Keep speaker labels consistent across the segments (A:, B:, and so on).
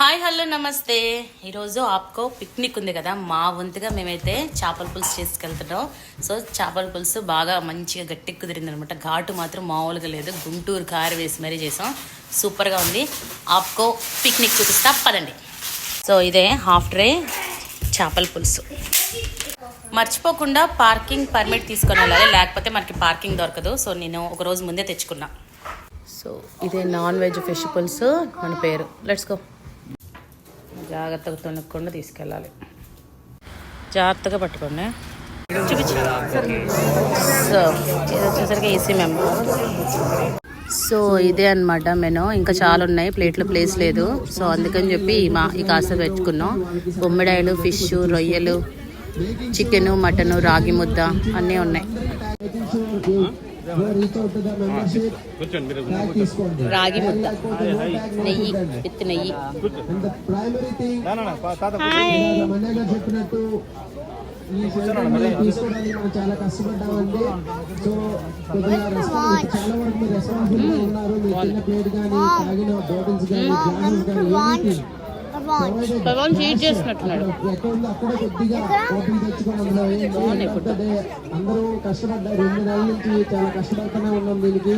A: Hi hello నమస్తే. ఈరోజు APCO picnic ఉంది కదా మా వంతుగా మేమైతే చేపల పులుసు చేసుకెళ్తున్నాం. సో చేపల పులుసు బాగా మంచిగా గట్టి కుదిరింది అనమాట ఘాటు మాత్రం మామూలుగా లేదు. గుంటూరు కారు వేసి మరీ చేసాం. సూపర్గా ఉంది. ఆప్కో పిక్నిక్ చూపిస్తా పదండి. సో ఇదే హాఫ్ డ్రే చేపల పులుసు. మర్చిపోకుండా పార్కింగ్ పర్మిట్ తీసుకొని వెళ్ళాలి. లేకపోతే మనకి పార్కింగ్ దొరకదు. సో నేను ఒక రోజు ముందే తెచ్చుకున్నా. సో ఇదే నాన్ వెజ్ ఫిష్ పులుసు. మన పేరు. లెట్స్ గో జాగ్రత్తగా తొనుక్కుండా తీసుకెళ్ళాలి. జాగ్రత్తగా పట్టుకోండి. చూపించు సో ఇది వచ్చేసరికి ఏసీ మెంబర్ సో ఇదే అనమాట మెను ఇంకా చాలా ఉన్నాయి. ప్లేట్లో ప్లేస్ లేదు. సో అందుకని చెప్పి మా ఈ కాస్త పెట్టుకున్నాం. బొమ్మిడాయలు ఫిష్ రొయ్యలు చికెను మటను రాగి ముద్ద అన్నీ ఉన్నాయి. రాగి ముద్ద. నెయ్యి విత్ నెయ్యి.
B: చెప్పినట్టు ఈ తీసుకోవడానికి మనం చాలా కష్టపడ్డామండి సో కొద్దిగా రెస్పాన్స్ చాలా వరకు మీరు రెస్పాన్సిబుల్ ఉన్నారు మీరు తిన్న ప్లేట్ కానీ తాగిన బాటిల్స్ కానీ గ్లాసెస్ కానీ
A: పవన్ చీట్ చేసినట్టున్నాడు
B: అందరూ కష్టపడ్డారు రెండు నెలల నుంచి చాలా కష్టపడుతూనే ఉన్నాం దీనికి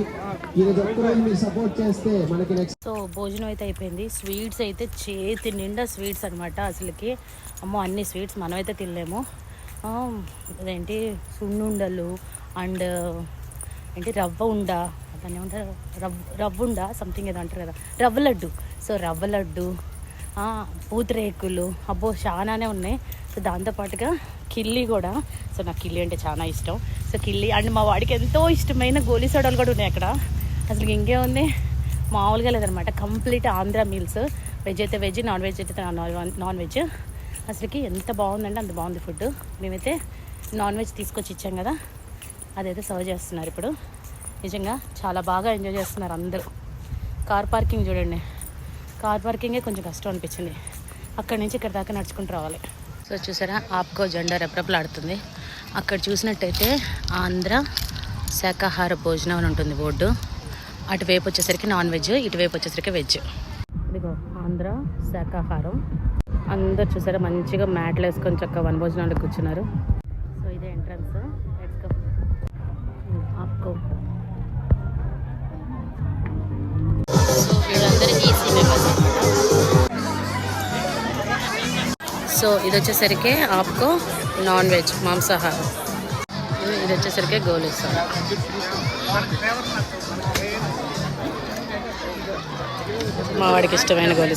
A: సో భోజనం అయితే అయిపోయింది. స్వీట్స్ అయితే చేతి నిండా స్వీట్స్ అనమాట అసలుకి. అమ్మో అన్ని స్వీట్స్ మనమైతే తినలేము. అదేంటి? సున్నుండలు అండ్ ఏంటి? రవ్వ ఉండ? దాన్ని ఏమంటారు? రవ్వ రవ్వ ఉండ? సంథింగ్ ఏదో అంటారు కదా. రవ్వ లడ్డు. సో రవ్వ లడ్డు పూతరేకులు అబ్బో చాలానే ఉన్నాయి. సో దాంతోపాటుగా కిల్లి కూడా. సో నాకు కిల్లి అంటే చాలా ఇష్టం. సో కిల్లి అండ్ మా వాడికి ఎంతో ఇష్టమైన గోలీ సోడాలు కూడా ఉన్నాయి అక్కడ. అసలు ఇంకేముంది మామూలుగా లేదనమాట. Complete Andhra meals. వెజ్ అయితే వెజ్ నాన్ వెజ్ అయితే నాన్ నాన్ వెజ్. అసలుకి ఎంత బాగుందంటే అంత బాగుంది ఫుడ్ మేమైతే నాన్ వెజ్ తీసుకొచ్చి ఇచ్చాం కదా. అదైతే సర్వ్ చేస్తున్నారు ఇప్పుడు. నిజంగా చాలా బాగా ఎంజాయ్ చేస్తున్నారు అందరూ. కార్ పార్కింగ్ చూడండి. కార్ పార్కింగే కొంచెం కష్టం అనిపించింది. అక్కడి నుంచి ఇక్కడ దాకా నడుచుకుంటూ రావాలి. సో చూసారా ఆప్కో జెండా రెపరెపలాడుతుంది. అక్కడ చూసినట్టయితే ఆంధ్ర శాకాహార భోజనం అని ఉంటుంది బోర్డు. అటువైపు వచ్చేసరికి నాన్ వెజ్ ఇటువైపు వచ్చేసరికి వెజ్ ఇదిగో ఆంధ్ర శాకాహారం. అందరు చూసారా మంచిగా మ్యాట్లు వేసుకొని చక్కగా వన భోజనాలకు కూర్చున్నారు. సో ఇది వచ్చేసరికి ఆప్కో నాన్ వెజ్ మాంసాహారం. ఇది- వచ్చేసరికి గోలిస్తాం మా వాడికి ఇష్టమైన గోలు